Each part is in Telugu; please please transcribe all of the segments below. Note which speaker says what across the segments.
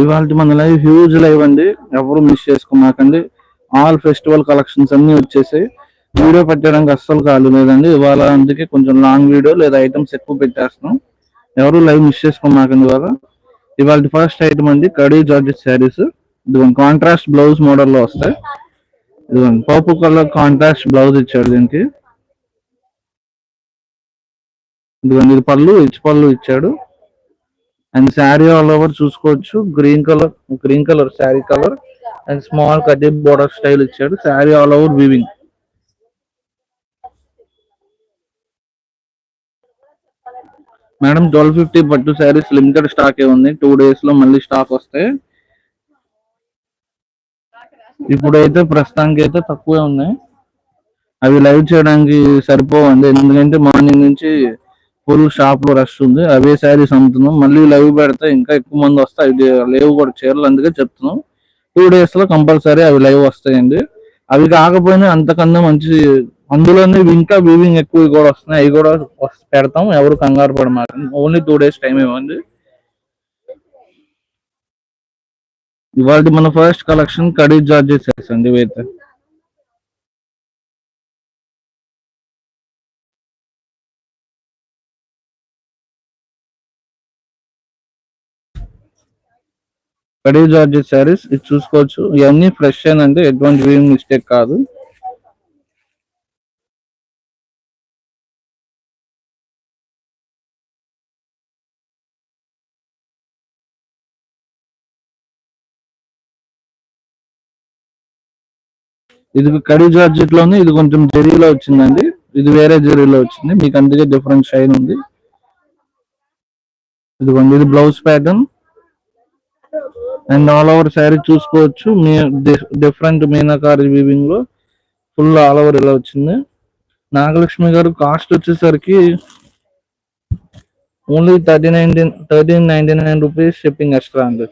Speaker 1: ఇవాళ మన లైవ్ హ్యూజ్ లైవ్ అండి. ఎవరు మిస్ చేసుకున్నాకండి ఆల్ ఫెస్టివల్ కలెక్షన్స్ అన్ని వచ్చేసి వీడియో పెట్టడానికి అస్సలు కాదు లేదండి. ఇవాళ అందుకే కొంచెం లాంగ్ వీడియో లేదా ఐటమ్స్ ఎక్కువ పెట్టేస్తున్నాం. ఎవరు లైవ్ మిస్ చేసుకున్నాకండి ఇవాళ ఇవాళ ఫస్ట్ ఐటమ్ అండి కడీ జార్జెస్ శారీస్. ఇదిగోండి కాంట్రాస్ట్ బ్లౌజ్ మోడల్లో వస్తాయి. ఇదిగోండి పర్పుల్ కలర్ కాంట్రాస్ట్ బ్లౌజ్ ఇచ్చాడు దీనికి. ఇదిగోండి ఇది పళ్ళు ఇచ్చి పళ్ళు ఇచ్చాడు. అండ్ శారీ ఆల్ ఓవర్ చూసుకోవచ్చు. Green colour green colour sari colour and small కడ్డీ బోర్డర్ స్టైల్ ఇచ్చాడు. శారీ ఆల్ ఓవర్ వీవింగ్ మేడం ట్వెల్వ్ ఫిఫ్టీ పట్టు శారీస్ లిమిటెడ్ స్టాక్ ఏ ఉంది. టూ డేస్లో మళ్ళీ స్టాక్ వస్తాయి. ఇప్పుడైతే ప్రస్తుతానికి అయితే తక్కువే ఉన్నాయి. అవి లైవ్ చేయడానికి సరిపోవండి. ఎందుకంటే మార్నింగ్ నుంచి ఫుల్ షాప్లో రష్ ఉంది. అవే శారీస్ అమ్ముతున్నాం. మళ్ళీ లైవ్ పెడితే ఇంకా ఎక్కువ మంది వస్తాయి లేవు కూడా చీరలు అందుకే చెప్తున్నాం. టూ డేస్లో కంపల్సరీ అవి లైవ్ వస్తాయండి. అవి కాకపోయినా అంతకన్నా మంచి అందులోనే ఇంకా వీవింగ్ ఎక్కువ కూడా వస్తున్నాయి. అవి కూడా పెడతాం. ఎవరు కంగారు పడమాట ఓన్లీ టూ డేస్ టైం ఇవ్వండి. ఇవాళ మన ఫస్ట్ కలెక్షన్ కడీ జార్జెస్ అండి ఇవైతే. కడీ జార్జెస్ శారీస్ ఇది చూసుకోవచ్చు. ఇవన్నీ ఫ్రెష్ అండి ఎటువంటి వ్యూయింగ్ మిస్టేక్ కాదు. ఇది కడీ జార్జెట్లోనే ఇది కొంచెం జెరీలో వచ్చిందండి. ఇది వేరే జెరీలో వచ్చింది. మీకు అందుకే డిఫరెంట్ షైన్ ఉంది. ఇదిగోండి ఇది blouse pattern and all over sari చూసుకోవచ్చు. మీ డిఫరెంట్ మీనాకారి వీవింగ్లో ఫుల్ ఆల్ ఓవర్ ఇలా వచ్చింది. నాగలక్ష్మి గారు కాస్ట్ వచ్చేసరికి only thirty nineteen thirteen ninety nine rupees shipping extra అండి.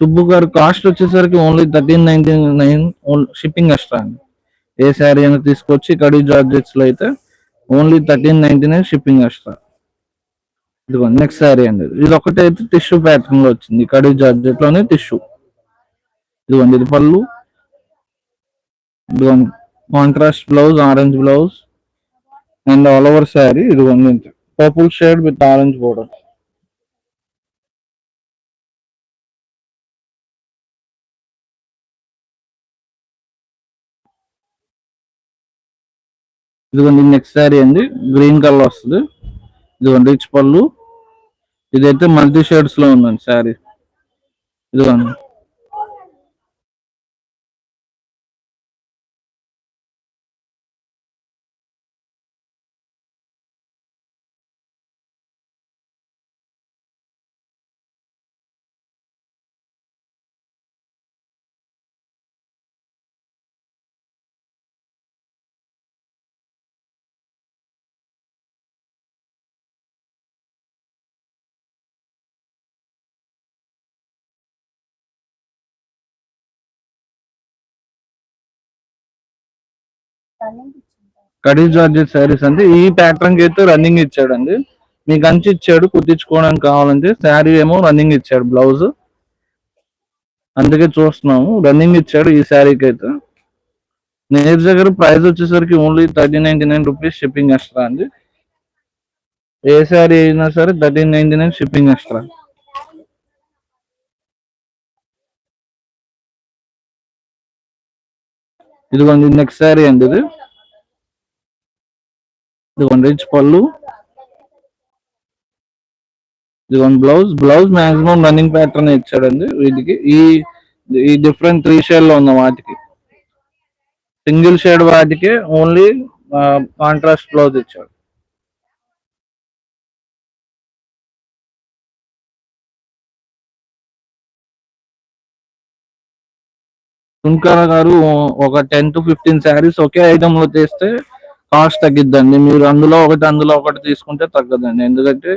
Speaker 1: సుబ్బు గారు కాస్ట్ వచ్చేసరికి only thirteen ninety nine shipping extra అండి. ఏ శారీ అయినా తీసుకొచ్చి కడీ జార్జెట్స్లో అయితే only thirteen ninety nine shipping extra ఇదిగోండి నెక్స్ట్ శారీ అండి ఇది. ఒకటి అయితే టిష్యూ ప్యాటర్న్లో వచ్చింది. కడి జార్జెట్లోనే టిష్యూ ఇదిగోండి ఇది పళ్ళు. ఇదిగోండి contrast blouse orange blouse and all over sari ఇదిగోండి purple shade with orange border ఇదిగోండి నెక్స్ట్ శారీ అండి. గ్రీన్ కలర్ వస్తుంది. ఇదిగోండి రిచ్ పళ్ళు. ఇదైతే మల్టీ షేడ్స్లో ఉందండి శారీ. ఇదిగోండి. కడీ జార్జెట్ శారీస్ అంటే ఈ ప్యాటర్న్కి అయితే రన్నింగ్ ఇచ్చాడండి. మీకు అంచి ఇచ్చాడు కుట్టించుకోవడానికి కావాలంటే శారీ ఏమో రన్నింగ్ ఇచ్చాడు బ్లౌజ్ అందుకే చూస్తున్నాము రన్నింగ్ ఇచ్చాడు ఈ శారీకి అయితే. నేర్ దగ్గర ప్రైస్ వచ్చేసరికి only thirty ninety nine rupees shipping extra అండి. ఏ శారీ అయినా సరే thirteen ninety nine shipping extra ఇదిగోండి నెక్స్ట్ శారీ అండి ఇది. ఇదిగోండి రిచ్ పళ్ళు. ఇదిగోండి blouse blouse maximum running pattern ఇచ్చాడండి వీటికి. ఈ ఈ డిఫరెంట్ త్రీ షేడ్లో ఉన్న వాటికి. సింగిల్ షేడ్ వాటికి ఓన్లీ కాంట్రాస్ట్ బ్లౌజ్ ఇచ్చాడు. సుంకర గారు ఒక టెన్ టు ఫిఫ్టీన్ శారీస్ ఒకే ఐటమ్లో చేస్తే కాస్ట్ తగ్గిద్దండి. మీరు అందులో ఒకటి అందులో ఒకటి తీసుకుంటే తగ్గదండి. ఎందుకంటే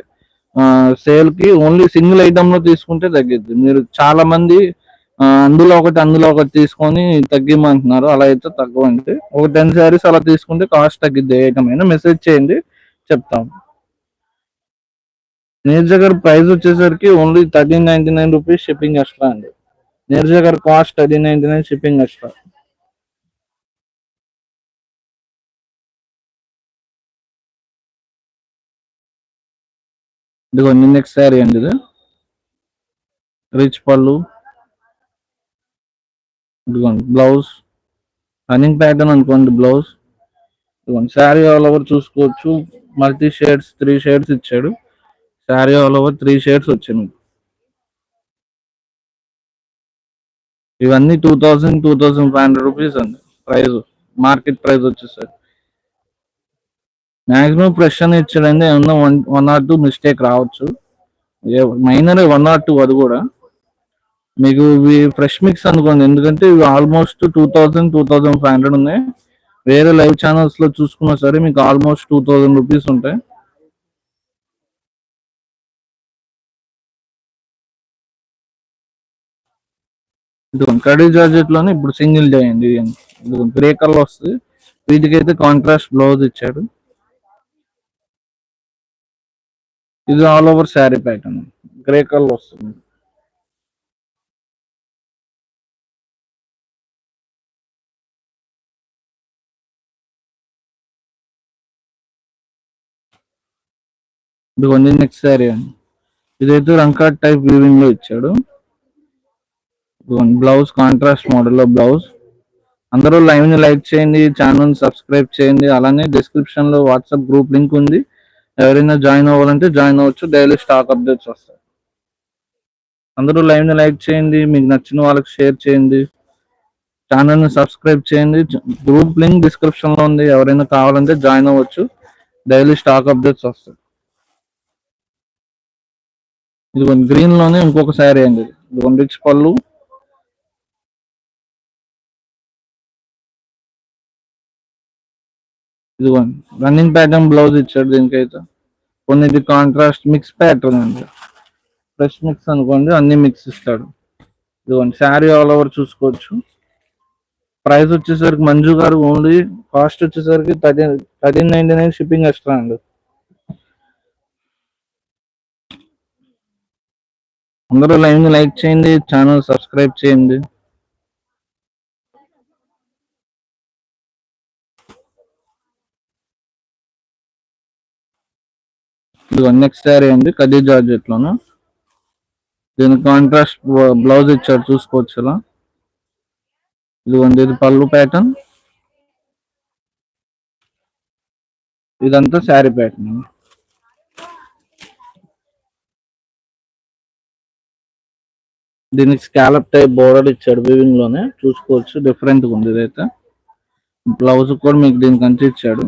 Speaker 1: సేల్కి ఓన్లీ సింగిల్ ఐటమ్లో తీసుకుంటే తగ్గిద్ది. మీరు చాలా మంది అందులో ఒకటి అందులో ఒకటి తీసుకొని తగ్గిమంటున్నారు. అలా అయితే తగ్గవండి. ఒక టెన్ శారీస్ అలా తీసుకుంటే కాస్ట్ తగ్గిద్ది. ఏ ఐటమ్ అయినా మెసేజ్ చేయండి చెప్తాం. నేర్జగర్ ప్రైస్ వచ్చేసరికి only thirteen ninety nine rupees shipping extra అండి. నేర్జగర్ కాస్ట్ అది నైన్టీ నైన్ షిప్పింగ్ ఎక్స్ట్రా ఇదిగోండి నెక్స్ట్ శారీ అండి ఇది. రిచ్ పళ్ళు. ఇదిగోండి బ్లౌజ్. రన్నింగ్ ప్యాటర్న్ అనుకోండి బ్లౌజ్. ఇదిగోండి శారీ ఆల్ ఓవర్ చూసుకోవచ్చు. మల్టీ షేడ్స్ త్రీ షేడ్స్ ఇచ్చాడు. Sari all over three shades వచ్చాయి ఇవన్నీ two thousand two thousand five hundred rupees అండి. ప్రైస్ మార్కెట్ ప్రైస్ వచ్చేసరి మాక్సిమం ఫ్రెష్ అని ఇచ్చాడండి ఏమన్నా one one or two mistake రావచ్చు. మైనర్ వన్ ఆర్ టూ అది కూడా. మీకు ఇవి ఫ్రెష్ మిక్స్ అనుకోండి. ఎందుకంటే ఇవి almost two thousand two thousand five hundred ఉన్నాయి. వేరే లైవ్ ఛానల్స్లో చూసుకున్నా సరే మీకు ఆల్మోస్ట్ టూ థౌసండ్ రూపీస్ ఉంటాయి. ఇదిగోండి కడీ జార్జెట్లోనే ఇప్పుడు సింగిల్ డే అండి ఇది గ్రే కలర్ వస్తుంది. వీటికైతే కాంట్రాస్ట్ బ్లౌజ్ ఇచ్చాడు. ఇది all over sari pattern grey colour వస్తుంది. ఇదిగోండి నెక్స్ట్ శారీ అండి ఇదైతే రంకాట్ టైప్ వీవింగ్లో ఇచ్చాడు. బ్లౌజ్ కాంట్రాస్ట్ మోడల్ బ్లౌజ్ అందరూ లైవ్ని లైక్ చేయండి ఛానల్ సబ్స్క్రైబ్ చేయండి. అలానే డిస్క్రిప్షన్లో వాట్సాప్ గ్రూప్ లింక్ ఉంది. ఎవరైనా జాయిన్ అవ్వాలంటే జాయిన్ అవ్వచ్చు. డైలీ స్టాక్ అప్డేట్స్ వస్తాయి. అందరూ లైవ్ని లైక్ చేయండి. మీకు నచ్చిన వాళ్ళకి షేర్ చేయండి. ఛానల్ని సబ్స్క్రైబ్ చేయండి. గ్రూప్ లింక్ డిస్క్రిప్షన్లో ఉంది. ఎవరైనా కావాలంటే జాయిన్ అవ్వచ్చు. డైలీ స్టాక్ అప్డేట్స్ వస్తాయి. ఇది గ్రీన్లోనే ఇంకొక శారీ అండి. ఇది రిచ్ పళ్ళు. ఇదిగోండి రన్నింగ్ ప్యాటర్న్ బ్లౌజ్ ఇచ్చాడు దీనికైతే. కొన్ని ఇది కాంట్రాస్ట్ మిక్స్ ప్యాటర్న్ అండి ఫ్రెష్ మిక్స్ అనుకోండి అన్ని మిక్స్ ఇస్తాడు. ఇదిగోండి శారీ ఆల్ ఓవర్ చూసుకోవచ్చు. ప్రైస్ వచ్చేసరికి మంజు గారు ఓన్లీ కాస్ట్ వచ్చేసరికి thirteen thirteen ninety nine shipping extra అండి. అందరూ లైవ్ లైక్ చేయండి ఛానల్ సబ్స్క్రైబ్ చేయండి. ఇది నెక్స్ట్ శారీ అండి కదీ జార్జెట్ లోను? దీని కాంట్రాస్ట్ బ్లౌజ్ ఇచ్చాడు చూసుకోవచ్చు ఇలా ఇదిగోండి ఇది పళ్ళు ప్యాటర్న్ ఇదంతా శారీ ప్యాటర్న్ దీనికి స్కాలప్ టైప్ బోర్డర్ ఇచ్చాడు వివింగ్లోనే చూసుకోవచ్చు డిఫరెంట్ ఉంది ఇదైతే. బ్లౌజ్ కూడా మీకు దీనికి అంచి ఇచ్చాడు.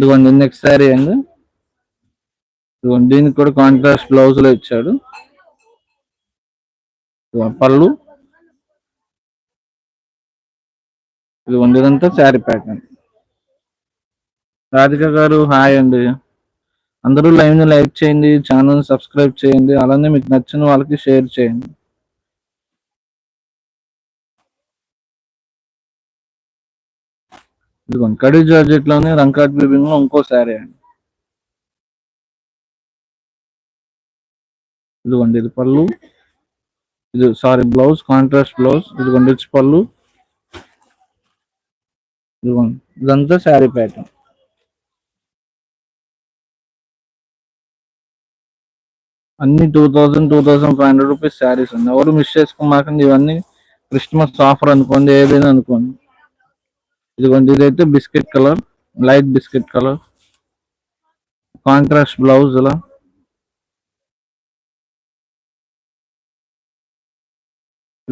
Speaker 1: ఇదిగోండి నెక్స్ట్ శారీ అండి. ఇదిగోండి దీనికి కూడా కాంట్రాస్ట్ బ్లౌజ్లో ఇచ్చాడు. పళ్ళు. ఇది ఉండేదంతా శారీ ప్యాటర్న్ రాధిక గారు హాయ్ అండి. అందరూ లైవ్ లైక్ చేయండి ఛానల్ సబ్స్క్రైబ్ చేయండి. అలానే మీకు నచ్చిన వాళ్ళకి షేర్ చేయండి. ఇదిగోండి కడీ జార్జెట్లోనే రంకాట్ బిబింగ్లో ఇంకో శారీ అండి. ఇదిగోండి ఇది పళ్ళు. ఇది సారీ బ్లౌజ్ కాంట్రాస్ట్ బ్లౌజ్. ఇదిగోండి ఇచ్చి పళ్ళు. ఇదిగోండి ఇదంతా శారీ ప్యాటర్న్. అన్ని two thousand two thousand five hundred rupees saris అండి. ఎవరు మిస్ చేసుకోమాకండి ఇవన్నీ క్రిస్మస్ ఆఫర్ అనుకోండి ఏదైనా అనుకోండి. ఇదిగోండి ఇదైతే biscuit colour light biscuit colour. Contrast blouse ఇలా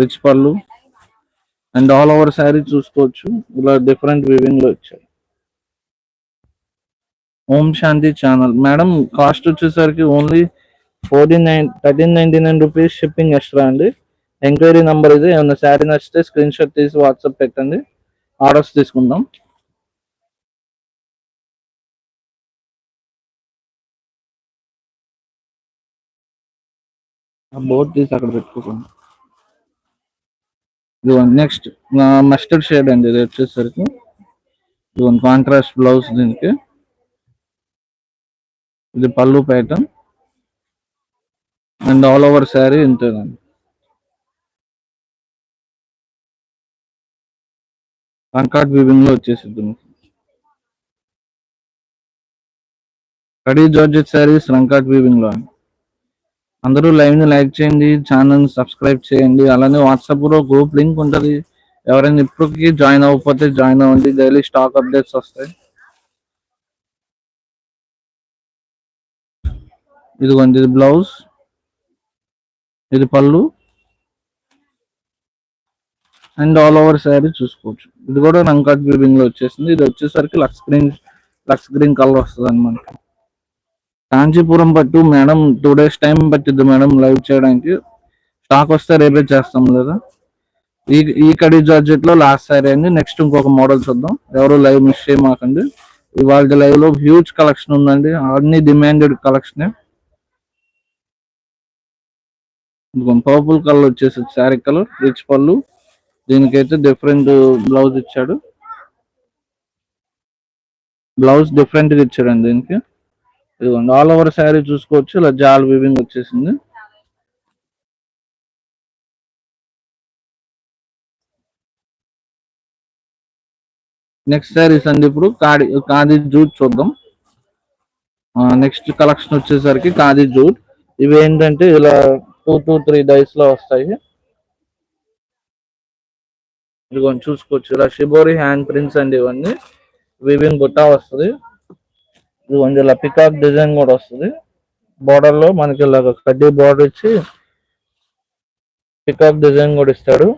Speaker 1: రిచ్ పళ్ళు. అండ్ ఆల్ ఓవర్ శారీ చూసుకోవచ్చు. ఇలా డిఫరెంట్ వివింగ్లో వచ్చాయి Om Shanti channel. Madam cost వచ్చేసరికి only fourteen nine thirteen ninety nine rupees shipping extra అండి. ఎంక్వైరీ నెంబర్ ఇది. ఏమైనా శారీ నచ్చితే స్క్రీన్ షాట్ తీసి వాట్సాప్ పెట్టండి. ఆర్డర్స్ తీసుకుందాం. బోర్డ్ తీసి అక్కడ పెట్టుకోకండి. ఇదిగోండి నెక్స్ట్ మస్టర్డ్ షేడ్ అండి ఇది వచ్చేసరికి. ఇదిగోండి కాంట్రాస్ట్ బ్లౌజ్ దీనికి. ఇది pallu pattern. And all over sari ఇంతేనండి. కంకాట్ వీవింగ్లో వచ్చేసింది కడీ జార్జెట్ శారీస్ రంకాట్ వీవింగ్లో అందరూ లైవ్ని లైక్ చేయండి ఛానల్ సబ్స్క్రైబ్ చేయండి. అలానే వాట్సాప్లో గ్రూప్ లింక్ ఉంటుంది. ఎవరైనా ఇప్పటికి జాయిన్ అవ్వకపోతే జాయిన్ అవ్వండి. డైలీ స్టాక్ అప్డేట్స్ వస్తాయి. ఇదిగోండి ఇది బ్లౌజ్. ఇది పళ్ళు. అండ్ ఆల్ ఓవర్ శారీ చూసుకోవచ్చు. ఇది కూడా రంకాట్ వీవింగ్లో వచ్చేసింది. ఇది వచ్చేసరికి lux green lux green colour వస్తుంది అనమాట కాంచీపురం పట్టు మేడం టూ డేస్ టైం పట్టిద్ది మేడం లైవ్ చేయడానికి. స్టాక్ వస్తే రేపే చేస్తాం లేదా? ఈ ఈ కడీ జార్జెట్లో లాస్ట్ సారీ అండి. నెక్స్ట్ ఇంకొక మోడల్ చూద్దాం. ఎవరు లైవ్ మిస్ చేయమాకండి. ఇవాళ లైవ్లో హ్యూజ్ కలెక్షన్ ఉందండి. అన్ని డిమాండెడ్ కలెక్షన్ పర్పుల్ కలర్ వచ్చేసి శారీ కలర్ రిచ్ పళ్ళు. దీనికైతే డిఫరెంట్ బ్లౌజ్ ఇచ్చాడు. బ్లౌజ్ డిఫరెంట్గా ఇచ్చాడండి దీనికి. ఇదిగోండి ఆల్ ఓవర్ శారీ చూసుకోవచ్చు ఇలా జాల్ వివింగ్ వచ్చేసింది. నెక్స్ట్ శారీస్ అండి ఇప్పుడు కాడి కాది జూట్ చూద్దాం. నెక్స్ట్ కలెక్షన్ వచ్చేసరికి కాది జూట్. ఇవి ఏంటంటే ఇలా టూ టూ త్రీ డైస్లో వస్తాయి. ఇదిగోండి చూసుకోవచ్చు. ఇలా షిబోరి హ్యాండ్ ప్రింట్స్ అండి ఇవన్నీ. వివింగ్ బుట్టా వస్తుంది. ఇదిగోండి ఇలా పికాక్ డిజైన్ కూడా వస్తుంది. బార్డర్లో మనకి ఇలా కడ్డీ బార్డర్ ఇచ్చి పికాక్ డిజైన్ కూడా ఇస్తాడు.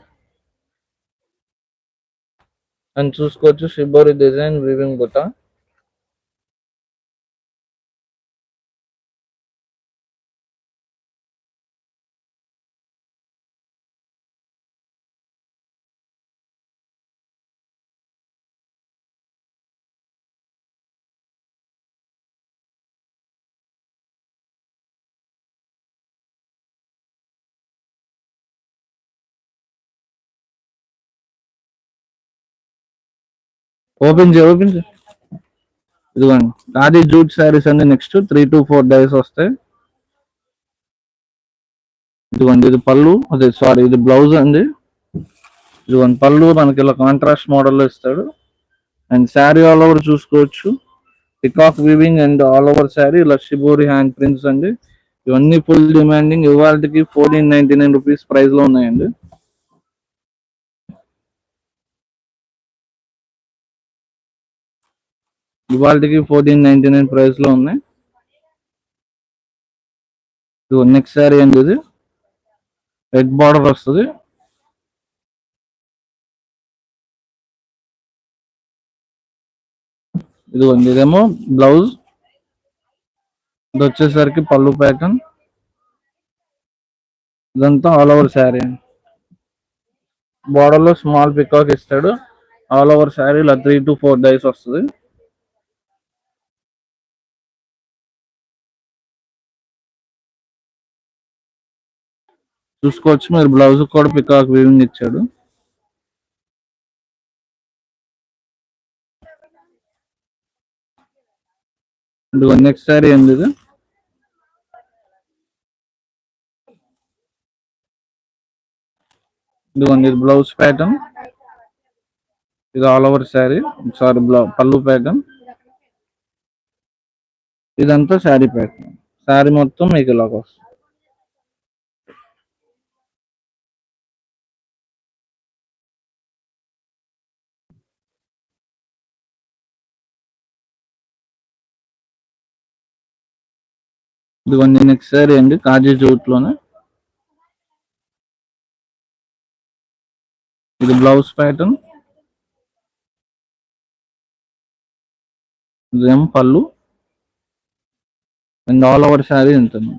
Speaker 1: అండ్ చూసుకోవచ్చు షిబోరి డిజైన్ వివింగ్ బుట్టా. ఓపెన్ చేయి ఓపెన్ చేయి. ఇదిగోండి. అది జూట్ శారీస్ అండి next. Three to four days వస్తాయి. ఇదిగోండి ఇది పళ్ళు. అదే సారీ ఇది బ్లౌజ్ అండి. ఇదిగోండి పళ్ళు మనకి ఇలా కాంట్రాస్ట్ మోడల్లో ఇస్తాడు. అండ్ శారీ ఆల్ ఓవర్ చూసుకోవచ్చు. Peacock weaving and all over sari ఇలా షిబోరి హ్యాండ్ ప్రింట్స్ అండి. ఇవన్నీ ఫుల్ డిమాండింగ్ ఇవాళకి ఫోర్టీన్ నైన్టీ నైన్ రూపీస్ ప్రైస్లో ఉన్నాయండి. ఇవాళకి ఫోర్టీన్ నైన్టీ నైన్ ప్రైస్లో ఉన్నాయి. నెక్స్ట్ శారీ అండి ఇది రెడ్ బార్డర్ వస్తుంది. ఇదిగోండి ఇదేమో బ్లౌజ్ ఇది వచ్చేసరికి పళ్ళు ప్యాటర్న్ ఇదంతా ఆల్ ఓవర్ శారీ బార్డర్లో స్మాల్ పికాక్ ఇస్తాడు. ఆల్ ఓవర్ శారీ ఇలా త్రీ టు ఫోర్ డైస్ వస్తుంది. చూసుకోవచ్చు. మీరు బ్లౌజ్ కూడా పికాక్ వీవింగ్ ఇచ్చాడు. నెక్స్ట్ సారీ ఏంది ఇది? ఇదిగోండి ఇది బ్లౌజ్ ప్యాటర్న్ ఇది all over sari sorry blouse పళ్ళు ప్యాటర్న్ ఇదంతా శారీ ప్యాటర్న్ శారీ మొత్తం మీకు ఇలాగ వస్తుంది. ఇదిగోండి నెక్స్ట్ సారీ అండి కాజీ జూట్లోనే ఇది బ్లౌజ్ ప్యాటర్న్. ఇదేం పళ్ళు. అండ్ ఆల్ ఓవర్ శారీ ఉంటుంది.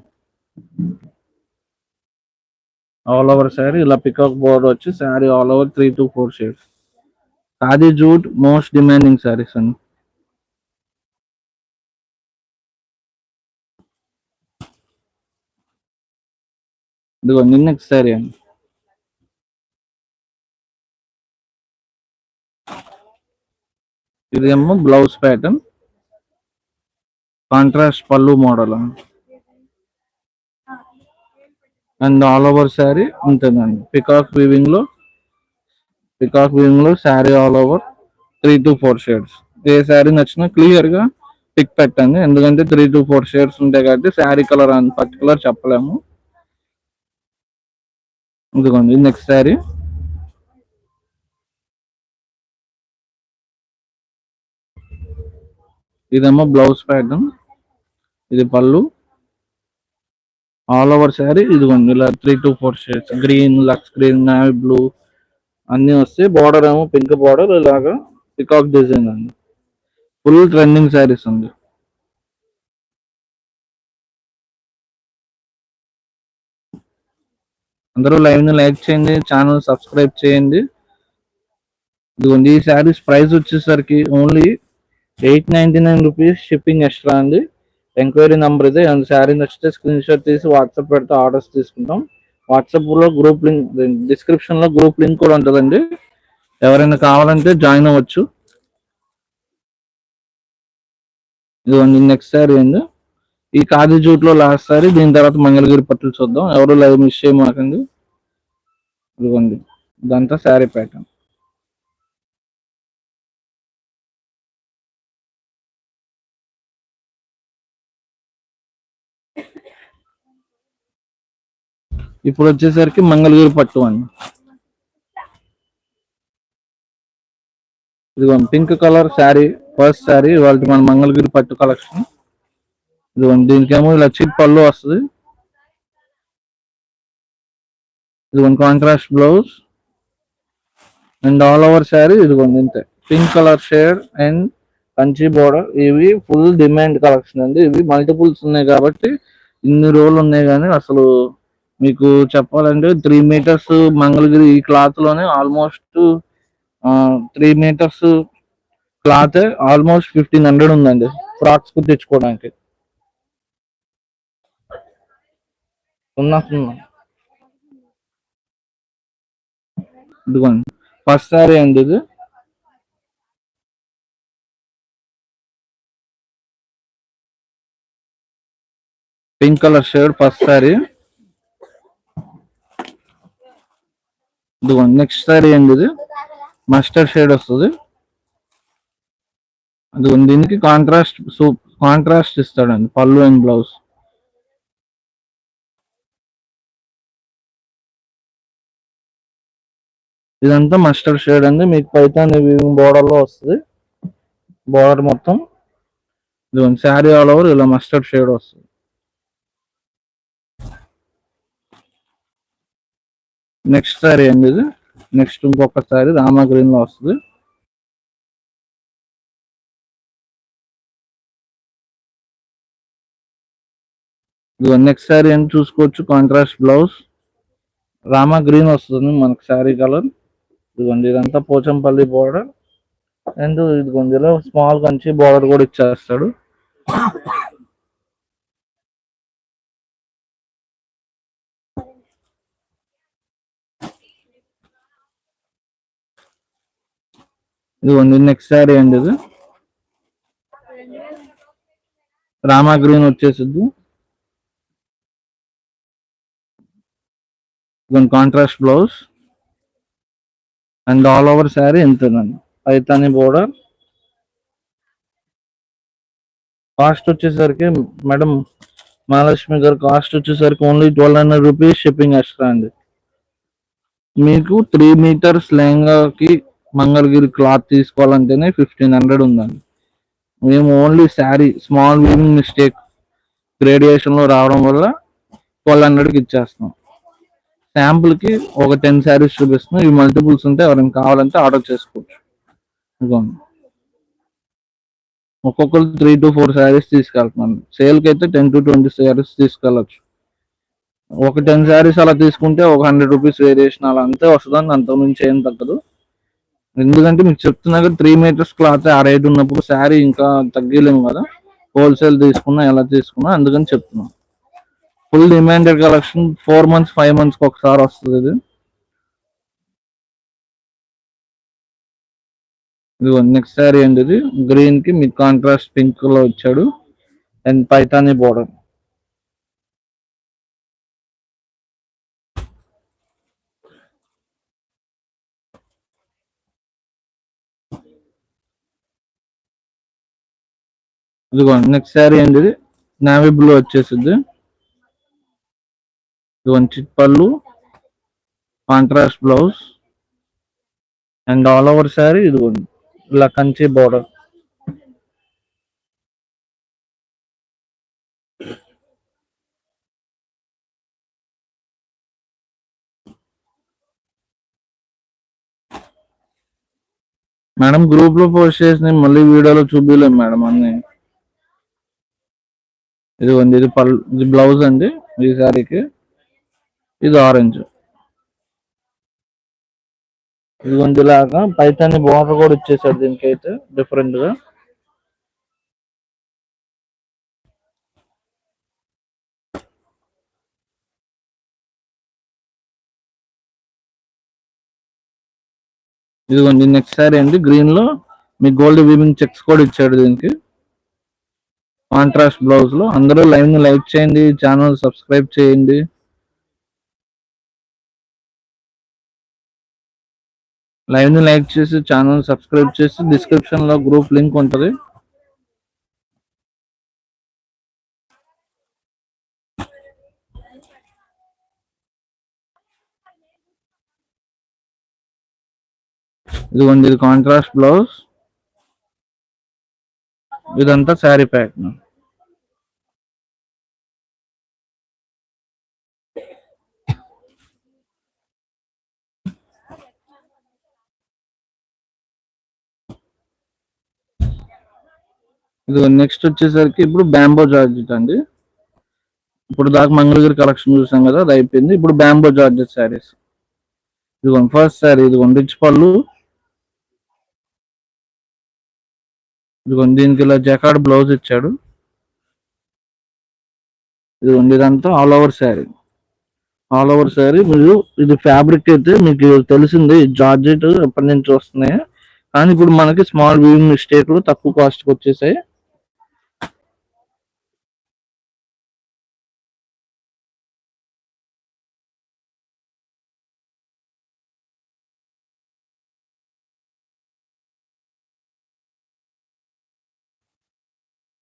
Speaker 1: ఆల్ ఓవర్ శారీ ఇలా పికాక్ బోర్డర్ వచ్చి sari all over three to four shades khadi jute most demanding saris అండి. ఇదిగో నిన్న ఒకసారి ఇదేమో బ్లౌజ్ ప్యాటర్న్ కాంట్రాస్ట్ పళ్ళు model and all over sari ఉంటుందండి. పికాక్ వీవింగ్లో peacock వీవింగ్లో sari all over three to four shades ఏ శారీ నచ్చినా క్లియర్గా పిక్ పెట్టండి. ఎందుకంటే త్రీ టు ఫోర్ షేడ్స్ ఉంటాయి కాబట్టి శారీ కలర్ అని పర్టికులర్ చెప్పలేము. ఇదిగోండి నెక్స్ట్ శారీ ఇదేమో బ్లౌజ్ ప్యాటర్న్ ఇది పళ్ళు. ఆల్ ఓవర్ శారీ ఇదిగోండి ఇలా three to four shades green Lux green navy blue అన్ని వస్తాయి బార్డర్ ఏమో పింక్ బార్డర్ ఇలాగా పికాక్ డిజైన్ అండి. ఫుల్ ట్రెండింగ్ శారీస్ ఉంది అందరూ లైవ్ని లైక్ చేయండి ఛానల్ సబ్స్క్రైబ్ చేయండి. ఇదిగోండి ఈ శారీస్ ప్రైస్ వచ్చేసరికి only eight ninety nine rupees shipping extra అండి. ఎంక్వైరీ నెంబర్ ఇదే అండ్ శారీ నచ్చితే స్క్రీన్ షాట్ తీసి వాట్సాప్ పెడితే ఆర్డర్స్ తీసుకుంటాం. వాట్సాప్లో గ్రూప్ లింక్ డిస్క్రిప్షన్లో గ్రూప్ లింక్ కూడా ఉంటుందండి. ఎవరైనా కావాలంటే జాయిన్ అవ్వచ్చు. ఇదిగోండి నెక్స్ట్ శారీ అండి. ఈ కాది జూట్లో లాస్ట్ సారీ దీని తర్వాత మంగళగిరి పట్టులు చూద్దాం. ఎవరు లైవ్ మిస్ చేయమాకండి ఇదిగోండి ఇదంతా శారీ ప్యాటర్న్ ఇప్పుడు వచ్చేసరికి మంగళగిరి పట్టు అండి. ఇదిగోండి pink colour sari first sari వాళ్ళకి మన మంగళగిరి పట్టు కలెక్షన్ ఇదిగోండి దీనికేమో ఇలా చీప్ పళ్ళు వస్తుంది. ఇదిగోండి contrast blouse and all over sari ఇదిగోండి ఇంతే. Pink colour shade and Kanchi border ఇవి ఫుల్ డిమాండ్ కలెక్షన్ అండి. ఇవి మల్టిపుల్స్ ఉన్నాయి కాబట్టి ఇన్ని రోజులు ఉన్నాయి కానీ అసలు మీకు చెప్పాలంటే త్రీ మీటర్స్ మంగళగిరి ఈ క్లాత్లోనే almost three metres cloth almost fifteen hundred ఉందండి. ఫ్రాక్స్కు తెచ్చుకోవడానికి. ఉన్నా సున్నా. ఇదిగోండి. ఫస్ట్ సారీ అండి ఇది? Pink colour shade first sari. ఇదిగోండి నెక్స్ట్ సారీ అండి ఇది? మస్టర్డ్ షేడ్ వస్తుంది. అది దీనికి కాంట్రాస్ట్ సూప్ కాంట్రాస్ట్ ఇస్తాడండి పళ్ళు అండ్ బ్లౌజ్. ఇదంతా మస్టర్డ్ షేడ్ అండి. మీకు పైతాన్ బోర్డర్లో వస్తుంది. బోర్డర్ మొత్తం. ఇదిగోండి శారీ ఆల్ ఓవర్ ఇలా మస్టర్డ్ షేడ్ వస్తుంది. నెక్స్ట్ సారీ అండి ఇది. నెక్స్ట్ ఇంకొక సారీ రామా గ్రీన్లో వస్తుంది. ఇదిగో నెక్స్ట్ సారీ అని చూసుకోవచ్చు. కాంట్రాస్ట్ బ్లౌజ్ రామా గ్రీన్ వస్తుంది మనకు శారీ కలర్ ఇదిగోండి ఇదంతా పోచంపల్లి బోర్డర్ అండ్ ఇదిగోండి ఇలా స్మాల్ కంచి బోర్డర్ కూడా ఇచ్చేస్తాడు. ఇదిగోండి నెక్స్ట్ శారీ అండి ఇది. రామా గ్రీన్ వచ్చేసిద్ది. ఇదిగోండి contrast blouse and all over sari ఎంతనండి Paithani border. Cost వచ్చేసరికి మేడం మహాలక్ష్మి గారు కాస్ట్ వచ్చేసరికి only twelve hundred rupees shipping extra అండి. మీకు త్రీ మీటర్స్ లెహంగాకి మంగళగిరి క్లాత్ తీసుకోవాలంటేనే ఫిఫ్టీన్ హండ్రెడ్ ఉందండి. మేము only sari small weaving mistake గ్రేడియేషన్లో రావడం వల్ల ట్వెల్వ్ హండ్రెడ్కి ఇచ్చేస్తాం శాంపుల్కి ఒక టెన్ శారీస్ చూపిస్తున్నాం. ఇవి మల్టిపుల్స్ ఉంటే ఎవరైనా కావాలంటే ఆర్డర్ చేసుకోవచ్చు. ఇదిగోండి ఒక్కొక్కరు త్రీ టు ఫోర్ శారీస్ తీసుకెళ్తున్నాను. సేల్కి అయితే టెన్ టు ట్వంటీ శారీస్ తీసుకెళ్ళచ్చు. ఒక టెన్ శారీస్ అలా తీసుకుంటే ఒక హండ్రెడ్ రూపీస్ వేరియేషన్ అలా అంతే వస్తుందని అంత నుంచి ఏం తగ్గదు. ఎందుకంటే మీకు చెప్తున్నా కదా త్రీ మీటర్స్ క్లాత్ ఆ రేట్ ఉన్నప్పుడు శారీ ఇంకా తగ్గలేము కదా. హోల్సేల్ తీసుకున్నా ఎలా తీసుకున్నా అందుకని చెప్తున్నాను. Full demanded collection four months five months ఒకసారి వస్తుంది ఇది. ఇది నెక్స్ట్ శారీ అండి ఇది. గ్రీన్కి మీకు కాంట్రాస్ట్ పింక్లో వచ్చాడు. అండ్ పైతానీ బోర్డర్ ఇదిగోండి నెక్స్ట్ శారీ అండి ఇది. నావీ బ్లూ వచ్చేసింది ఇదిగోండి చిట్ పళ్ళు contrast blouse and all over sari ఇది ఇలా కంచి బోర్డర్ మేడం గ్రూప్లో పోస్ట్ చేసిన మళ్ళీ వీడియోలో చూపించలేము మేడం అన్ని. ఇదిగోండి ఇది పళ్ళు ఇది బ్లౌజ్ అండి ఈ శారీకి ఇది ఆరెంజ్ ఇదిగోండి ఇలాగా పైతాన్ని బోర్డర్ కూడా ఇచ్చేసాడు దీనికి అయితే డిఫరెంట్గా ఇదిగోండి నెక్స్ట్ సారీ అండి గ్రీన్లో మీ గోల్డ్ వీవింగ్ చెక్స్ కూడా ఇచ్చాడు దీనికి. కాంట్రాస్ట్ బ్లౌజ్లో. అందరూ లైవ్ని లైక్ చేయండి ఛానల్ సబ్స్క్రైబ్ చేయండి. లైవ్ని లైక్ చేసి ఛానల్ సబ్స్క్రైబ్ చేసి డిస్క్రిప్షన్లో గ్రూప్ లింక్ ఉంటుంది. ఇదిగోండి ఇది కాంట్రాస్ట్ బ్లౌజ్ ఇదంతా శారీ ప్యాక్ ఇది నెక్స్ట్ వచ్చేసరికి ఇప్పుడు బ్యాంబో జార్జెట్ అండి. ఇప్పుడు దాకా మంగళగిరి కలెక్షన్ చూసాం కదా అది అయిపోయింది. ఇప్పుడు బ్యాంబో జార్జెట్ శారీస్ ఇదిగోండి ఫస్ట్ శారీ ఇదిగోండి రిచ్ పళ్ళు. ఇదిగోండి దీనికి ఇలా జకాడ్ బ్లౌజ్ ఇచ్చాడు. ఇదిగోండి ఇదంతా all over sari all over sari మీరు ఇది ఫ్యాబ్రిక్ అయితే మీకు తెలిసింది జార్జెట్ ఎప్పటి నుంచి వస్తున్నాయి. కానీ ఇప్పుడు మనకి స్మాల్ వీవింగ్ మిస్టేక్లు తక్కువ కాస్ట్కి వచ్చేసాయి.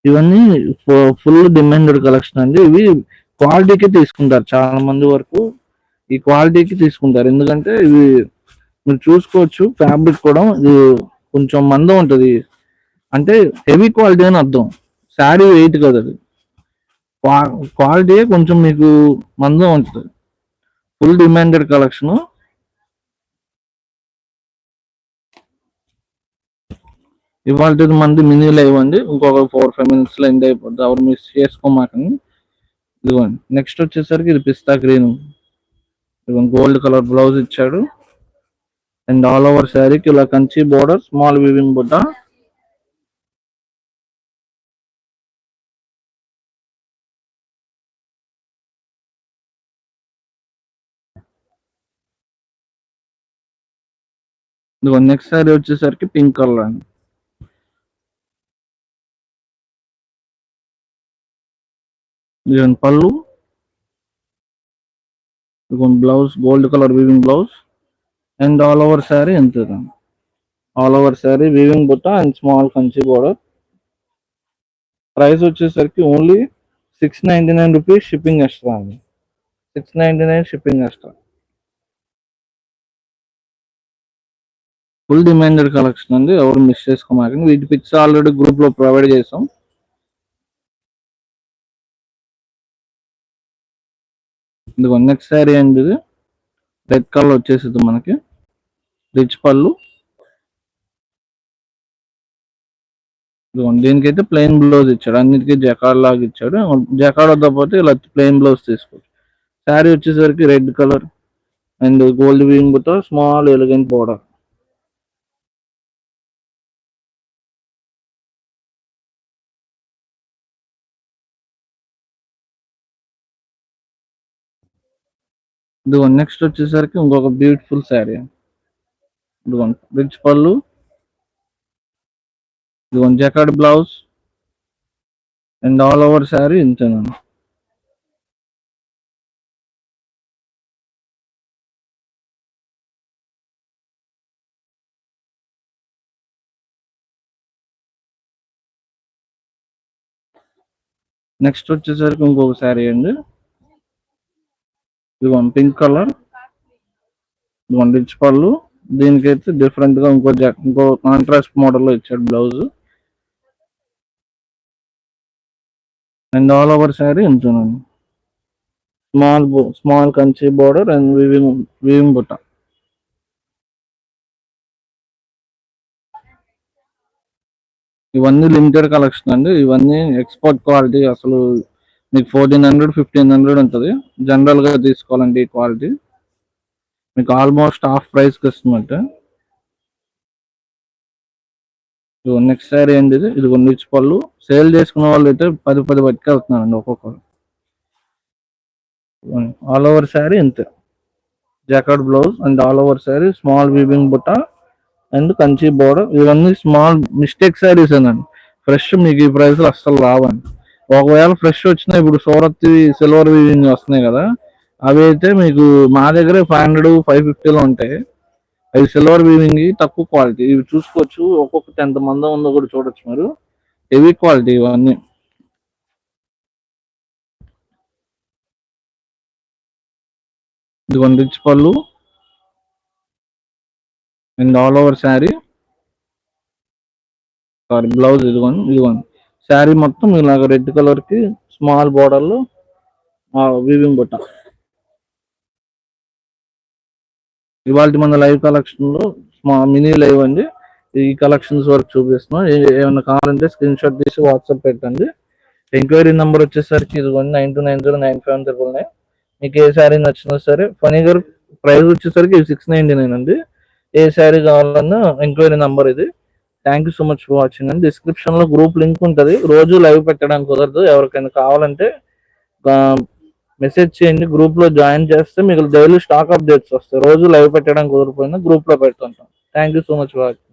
Speaker 1: ఇవన్నీ ఫుల్ డిమాండెడ్ కలెక్షన్ అండి. ఇవి క్వాలిటీకి తీసుకుంటారు చాలా మంది వరకు. ఈ క్వాలిటీకి తీసుకుంటారు. ఎందుకంటే ఇవి మీరు చూసుకోవచ్చు ఫ్యాబ్రిక్ కూడా ఇది కొంచెం మందం ఉంటుంది. అంటే హెవీ క్వాలిటీ అని అర్థం. శారీ వెయిట్ కదా అది. క్వాలిటీ కొంచెం మీకు మందం ఉంటుంది. ఫుల్ డిమాండెడ్ కలెక్షను ఇవాళ మంది మినీ లైవ్ అండి ఇంకొక ఫోర్ ఫైవ్ మినిట్స్లో ఎండ్ అయిపోద్ది. ఎవరు మిస్ చేసుకోమాకండి. ఇదిగోండి. నెక్స్ట్ వచ్చేసరికి ఇది పిస్తా గ్రీన్ ఇదిగోండి గోల్డ్ కలర్ బ్లౌజ్ ఇచ్చాడు. అండ్ ఆల్ ఓవర్ శారీకి ఇలా కంచి బోర్డర్ స్మాల్ వివింగ్ బుట్ట ఇదిగో నెక్స్ట్ శారీ వచ్చేసరికి పింక్ కలర్ అండి. ఇదిగోండి పళ్ళు. ఇదిగోండి blouse gold colour weaving blouse. And all over sari ఎంత ఆల్ ఓవర్ శారీ వీవింగ్ బుట్ట and small Kanchi border price వచ్చేసరికి only six ninety nine rupees shipping extra అండి. Six ninety nine shipping extra. Full demanded collection అండి. ఎవరు మిస్ చేసుకోమాకండి. వీటి పిక్స్ ఆల్రెడీ గ్రూప్లో ప్రొవైడ్ చేసాం. ఇది నెక్స్ట్ శారీ అండి ఇది రెడ్ కలర్ వచ్చేసింది మనకి. రిచ్ పళ్ళు. దీనికైతే ప్లెయిన్ బ్లౌజ్ ఇచ్చాడు. అన్నిటికీ జకాడ్ లాగా ఇచ్చాడు. జకాడ్ వద్దపోతే ఇలా ప్లెయిన్ బ్లౌజ్ తీసుకోవచ్చు. శారీ వచ్చేసరికి రెడ్ కలర్ అండ్ గోల్డ్ వింగ్తో స్మాల్ ఎలిగెంట్ బోర్డర్ ఇదిగోండి నెక్స్ట్ వచ్చేసరికి ఇంకొక బ్యూటిఫుల్ శారీ ఇదిగోండి రిచ్ పళ్ళు. ఇది one jacquard blouse and all over sari ఇంతేనండి నెక్స్ట్ వచ్చేసరికి ఇంకొక శారీ అండి. ఇది one pink colour one rich పళ్ళు. దీనికైతే డిఫరెంట్గా ఇంకో ఇంకో కాంట్రాస్ట్ మోడల్లో ఇచ్చాడు blouse and all over sari ఉంటున్నాను స్మాల్ బో small Kanchi border and weaving weaving బుట్ట ఇవన్నీ లిమిటెడ్ కలెక్షన్ అండి. ఇవన్నీ ఎక్స్పోర్ట్ క్వాలిటీ అసలు మీకు ఫోర్టీన్ హండ్రెడ్ ఫిఫ్టీన్ హండ్రెడ్ ఉంటుంది. జనరల్గా తీసుకోవాలండి ఈ క్వాలిటీ మీకు ఆల్మోస్ట్ హాఫ్ ప్రైస్కి నెక్స్ట్ సారీ ఏంటి ఇది. ఇది కొన్ని పళ్ళు. సేల్ చేసుకున్న వాళ్ళు అయితే పది పది పట్టుకెళ్తున్నారండి ఒక్కొక్కరు. ఆల్ ఓవర్ శారీ ఇంతే jacket blouse and all over sari small weaving బుట్ట అండ్ కంచి బోర్డర్ ఇవన్నీ స్మాల్ మిస్టేక్ శారీస్ అండి. ఫ్రెష్ మీకు ఈ ప్రైస్లో అస్సలు రావండి. ఒకవేళ ఫ్రెష్ వచ్చినా ఇప్పుడు సూరత్ సిల్వర్ వీవింగ్ వస్తున్నాయి కదా అవి అయితే మీకు మా దగ్గర ఫైవ్ హండ్రెడ్ ఫైవ్ ఫిఫ్టీలో ఉంటాయి. అవి సిల్వర్ వీవింగ్ తక్కువ క్వాలిటీ ఇవి చూసుకోవచ్చు. ఒక్కొక్కటి ఎంత మందో ఉందో కూడా చూడొచ్చు మీరు. హెవీ క్వాలిటీ ఇవన్నీ. ఇది రిచ్ పళ్ళు. And all over sari. Sorry blouse ఇదిగోండి ఇదిగోండి. శారీ మొత్తం ఇలాగ రెడ్ కలర్కి స్మాల్ బోర్డర్లో వీవింగ్ బుట్ట. ఇవాళ మన లైవ్ కలెక్షన్లో స్మాల్ మినీ లైవ్ అండి. ఈ కలెక్షన్స్ వరకు చూపిస్తున్నాం. ఏమైనా కావాలంటే స్క్రీన్ షాట్ తీసి వాట్సాప్ పెట్టండి. ఎంక్వైరీ నెంబర్ వచ్చేసరికి ఇదిగోండి nine two nine zero nine five triple nine మీకు ఏ శారీ నచ్చినా సరే ఫనీ గారు ప్రైస్ వచ్చేసరికి సిక్స్ నైన్టీ నైన్ అండి. ఏ శారీ కావాలన్నా ఎంక్వైరీ నెంబర్ ఇది. Thank you so much for watching అండి డిస్క్రిప్షన్లో గ్రూప్ లింక్ ఉంటుంది. రోజు లైవ్ పెట్టడానికి కుదరదు. ఎవరికైనా కావాలంటే మెసేజ్ చేయండి. గ్రూప్లో జాయిన్ చేస్తే మీకు డైలీ స్టాక్ అప్డేట్స్ వస్తాయి. రోజు లైవ్ పెట్టడానికి కుదరపోయినా గ్రూప్లో పెడుతుంటాం. Thank you so much for watching